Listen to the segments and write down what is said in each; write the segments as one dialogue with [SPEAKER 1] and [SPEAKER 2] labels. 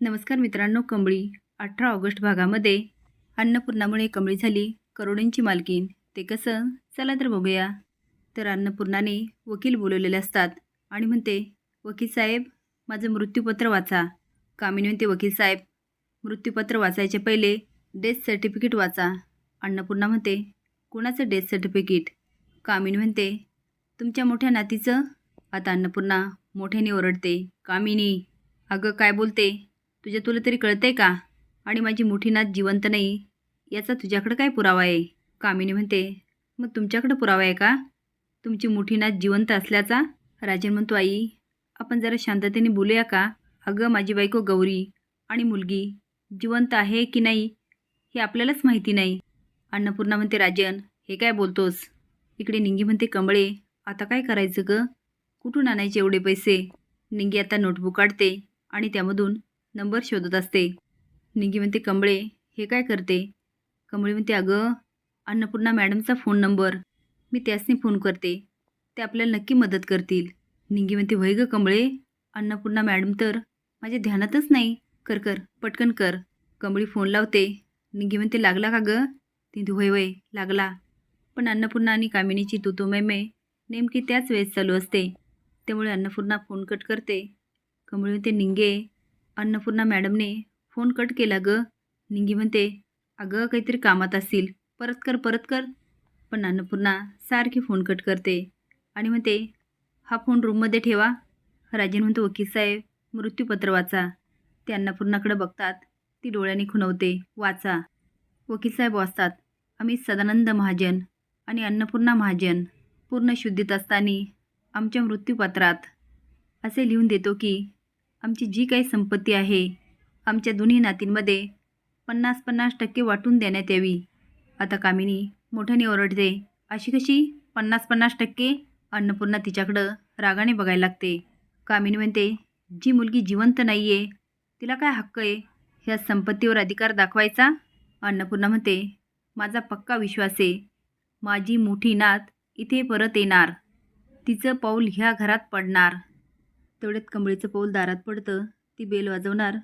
[SPEAKER 1] नमस्कार मित्रांनो कंबळी. अठरा ऑगस्ट भागामध्ये अन्नपूर्णामुळे कंबळी झाली करोडींची मालकीन ते कसं? चला तर बघूया. तर अन्नपूर्णाने वकील बोलवलेले असतात आणि म्हणते वकील साहेब माझं मृत्यूपत्र वाचा. कामिनी म्हणते वकील साहेब मृत्यूपत्र वाचायचे पहिले डेथ सर्टिफिकेट वाचा. अन्नपूर्णा म्हणते कुणाचं डेथ सर्टिफिकेट? कामिनी म्हणते तुमच्या मोठ्या नातीचं. आता अन्नपूर्णा मोठ्याने ओरडते कामिनी. अगं काय बोलते? तुझ्या तुला तरी कळतंय का? आणि माझी मोठी नात जिवंत नाही याचा तुझ्याकडं काय पुरावा आहे? कामिनी म्हणते मग तुमच्याकडं पुरावा आहे का? तुमची मोठी नात जिवंत असल्याचा राजन म्हणतो आई आपण जरा शांततेने बोलूया का? अगं माझी बायको गौरी आणि मुलगी जिवंत आहे की नाही हे आपल्यालाच माहिती नाही. अन्नपूर्णा म्हणते राजन हे काय बोलतोस? इकडे निंगी म्हणते कमळे आता काय करायचं ग? कुठून आणायचे एवढे पैसे? निंगी आता नोटबुक काढते आणि त्यामधून नंबर शोधत असते. निंगी म्हणते कमळे हे काय करते? कंबळे म्हणते अगं अन्नपूर्णा मॅडमचा फोन नंबर. मी त्यासनी फोन करते. ते आपल्याला नक्की मदत करतील. निंगी म्हणते वय ग कमळे अन्नपूर्णा मॅडम तर माझ्या ध्यानातच नाही. कर कर पटकन कर. कंबळी फोन लावते. निंगी म्हणते लागला का ग? ती म्हणते, होय लागला. पण अन्नपूर्णा आणि कामिनीची तुतू मैमे नेमकी त्याच वेळेस चालू असते. त्यामुळे अन्नपूर्णा फोन कट करते. कमळी म्हणते निंगे अन्नपूर्णा मॅडमने फोन कट केला ग. निंगी म्हणते अगं काहीतरी कामात असतील परत कर परत कर. पण अन्नपूर्णा सारखी फोन कट करते आणि म्हणते हा फोन रूममध्ये ठेवा. राजन म्हणतो वकील साहेब मृत्यूपत्र वाचा. ते अन्नपूर्णाकडे बघतात. ती डोळ्याने खुणवते वाचा. वकील साहेब वाचतात आम्ही सदानंद महाजन आणि अन्नपूर्णा महाजन पूर्ण शुद्धीत असताना आमच्या मृत्यूपत्रात असे लिहून देतो की आमची जी काही संपत्ती आहे आमच्या दोन्ही नातींमध्ये पन्नास पन्नास टक्के वाटून देण्यात यावी. आता कामिनी मोठ्याने ओरडते अशी कशी? पन्नास पन्नास टक्के अन्नपूर्णा तिच्याकडं रागाने बघायला लागते. कामिनी म्हणते जी मुलगी जिवंत नाही आहे तिला काय हक्क आहे? ह्या संपत्तीवर अधिकार दाखवायचा? अन्नपूर्णा म्हणते माझा पक्का विश्वास आहे. माझी मोठी नात इथे परत येणार. तिचं पाऊल ह्या घरात पडणार. तेवढ्यात कंबळीचं पाऊल दारात पडतं. ती बेल वाजवणार.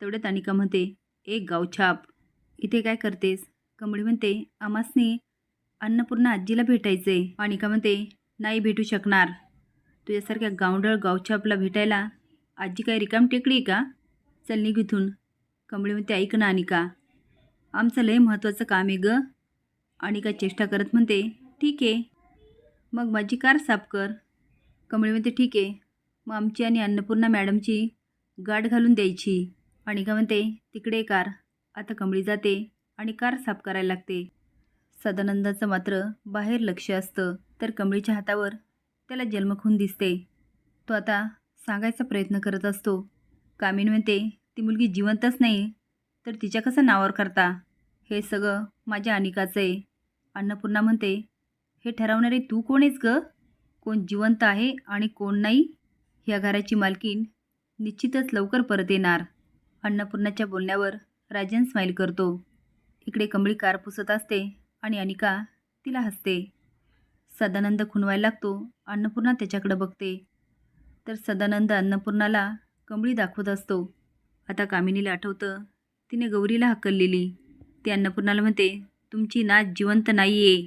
[SPEAKER 1] तेवढ्यात अनिका म्हणते एक गावछाप इथे काय करतेस? कमळी म्हणते आमासनी अन्नपूर्णा आजीला भेटायचे अनिका म्हणते नाही भेटू शकणार. तुझ्यासारख्या गावंडळ गावछापला भेटायला आजी काय रिकाम टेकडी आहे का? चल निघ इथून. कमळी म्हणते ऐक ना अनिका. आमचं लय महत्त्वाचं काम आहे ग. अनिका चेष्टा करत म्हणते ठीक आहे. मग माझी कार साफ कर. कंबळी म्हणते ठीक आहे. मग आमची आणि अन्नपूर्णा मॅडमची गाठ घालून द्यायची. आणि का म्हणते तिकडे कार. आता कमळी जाते आणि कार साफ करायला लागते. सदानंदाचं मात्र बाहेर लक्ष असतं तर कमळीच्या हातावर त्याला जन्मखून दिसते. तो आता सांगायचा प्रयत्न करत असतो. कामिनी म्हणते ती मुलगी जिवंतच नाही तर तिच्या कसं नावावर करता? हे सगळं माझ्या अनिकाचं आहे. अन्नपूर्णा म्हणते हे ठरवणारे तू कोण आहेस ग? कोण जिवंत आहे आणि कोण नाही? ह्या घराची मालकीण निश्चितच लवकर परत येणार. अन्नपूर्णाच्या बोलण्यावर राजन स्माईल करतो. इकडे कमळी कार पुसत असते आणि अनिका तिला हसते. सदानंद खुणवायला लागतो. अन्नपूर्णा त्याच्याकडे बघते. तर सदानंद अन्नपूर्णाला कमळी दाखवत असतो. आता कामिनीला आठवतं तिने गौरीला हकललेली. ती अन्नपूर्णाला म्हणते तुमची नात जिवंत नाही आहे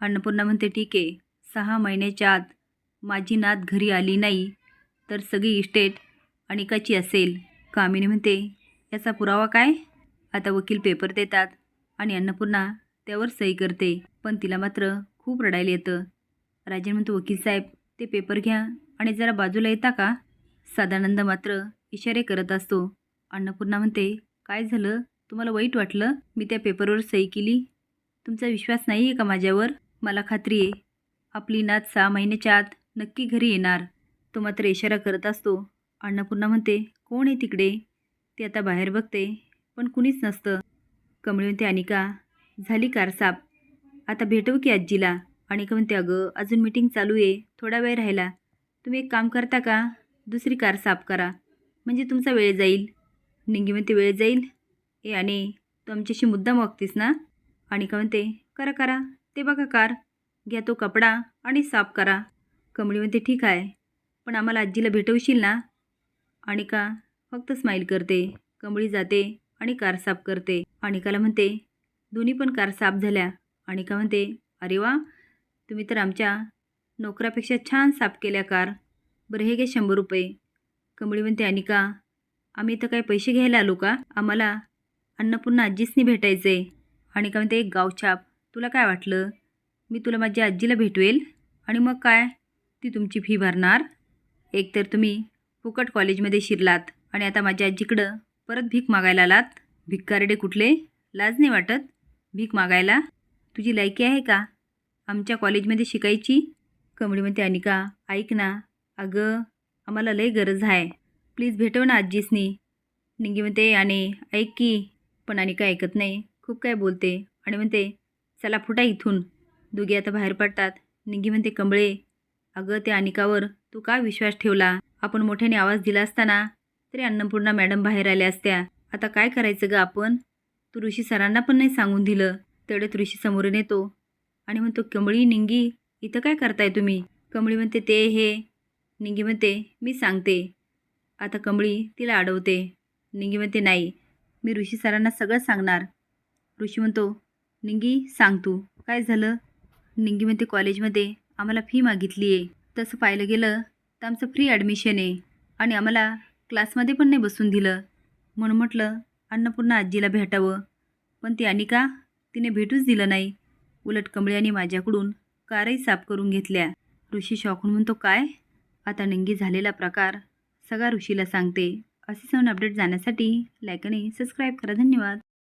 [SPEAKER 1] अन्नपूर्णा म्हणते ठीक आहे. सहा महिन्याच्या आत माझी नात घरी आली नाही. तर सगळी इस्टेट अनिकाची असेल. कामिनी म्हणते याचा पुरावा काय? आता वकील पेपर देतात आणि अन्नपूर्णा त्यावर सही करते पण तिला मात्र खूप रडायला येतं. राजन म्हणतो वकील साहेब ते पेपर घ्या आणि जरा बाजूला येता का? सदानंद मात्र इशारे करत असतो. अन्नपूर्णा म्हणते काय झालं? तुम्हाला वाईट वाटलं? मी त्या पेपरवर सही केली? तुमचा विश्वास नाही आहे का माझ्यावर? मला खात्री आहे. आपली नात सहा महिन्याच्या आत नक्की घरी येणार. तो मात्र इशारा करत असतो. अन्नपूर्णा म्हणते कोण आहे तिकडे? ती आता बाहेर बघते पण कुणीच नसतं. कमळी म्हणते अनिका झाली कार साफ आता भेटू की आजीला? अनिका म्हणते अगं अजून मीटिंग चालू आहे थोडा वेळ राहिला. तुम्ही एक काम करता का? दुसरी कार साफ करा. म्हणजे तुमचा वेळ जाईल. निंगी म्हणते वेळ जाईल? ए आणि तू आमच्याशी मुद्दाम वागतीस ना? अनिका म्हणते करा करा. ते बघा कार. घ्या तो कपडा आणि साफ करा. कमळी म्हणते ठीक आहे. पण आम्हाला आजीला भेटवशील ना? अनिका फक्त स्माईल करते कमळी जाते आणि कार साफ करते. अनिकाला म्हणते दोन्ही पण कार साफ झाल्या. अनिका म्हणते अरे वा! तुम्ही तर आमच्या नोकरापेक्षा छान साफ केल्या कार. बरं हे घे शंभर रुपये. कमळी म्हणते अनिका आम्ही इथं काय पैसे घ्यायला आलो का? आम्हाला अन्नपूर्णा आजीसनी भेटायचं आहे अनिका म्हणते एक गावछाप तुला काय वाटलं? मी तुला माझ्या आजीला भेटवेल? आणि मग काय? ती तुमची फी भरणार? एकतर तुम्ही फुकट कॉलेजमध्ये शिरलात आणि आता माझ्या आजीकडं परत भीक मागायला आलात. भिक्कारडे कुठले? लाज नाही वाटत? भीक मागायला? तुझी लायकी आहे का? आमच्या कॉलेजमध्ये शिकायची? कमळी म्हणते अनिका ऐक ना. अगं आम्हाला लय गरज आहे. प्लीज भेटव ना आजीसनी. निंगी म्हणते आणि ऐक की. पण अनिका ऐकत नाही. खूप काय बोलते. आणि म्हणते चला फुटा इथून. दोघे आता बाहेर पडतात. निंगी म्हणते कमळे अगं त्या अनिकावर तू का विश्वास ठेवला? आपण मोठ्याने आवाज दिला असताना तरी अन्नपूर्णा मॅडम बाहेर आल्या असत्या. आता काय करायचं ग आपण? तू ऋषी सरांना पण नाही सांगून दिलं. तेवढ्यात ऋषी समोरून येतो आणि म्हणतो कमळी निंगी इथं काय करताय तुम्ही कमळी म्हणते ते हे निंगी म्हणते मी सांगते आता कमळी तिला अडवते. निंगी म्हणते नाही मी ऋषी सरांना सगळं सांगणार ऋषी म्हणतो निंगी सांग तू. काय झालं निंगी म्हणते कॉलेजमध्ये आम्हाला फी मागितली आहे तसं पाहिलं गेलं तर आमचं फ्री ॲडमिशन आहे. आणि आम्हाला क्लासमध्ये पण नाही बसून दिलं. म्हणून म्हटलं अन्नपूर्णा आजीला भेटावं. पण ती अनिका तिने भेटूच दिलं नाही. उलट कमळ्याने माझ्याकडून कारही साफ करून घेतल्या. ऋषी शॉकून म्हणतो काय? आता निंगी झालेला प्रकार सगळा ऋषीला सांगते. असे सण अपडेट जाण्यासाठी लाईक आणि सबस्क्राईब करा. धन्यवाद.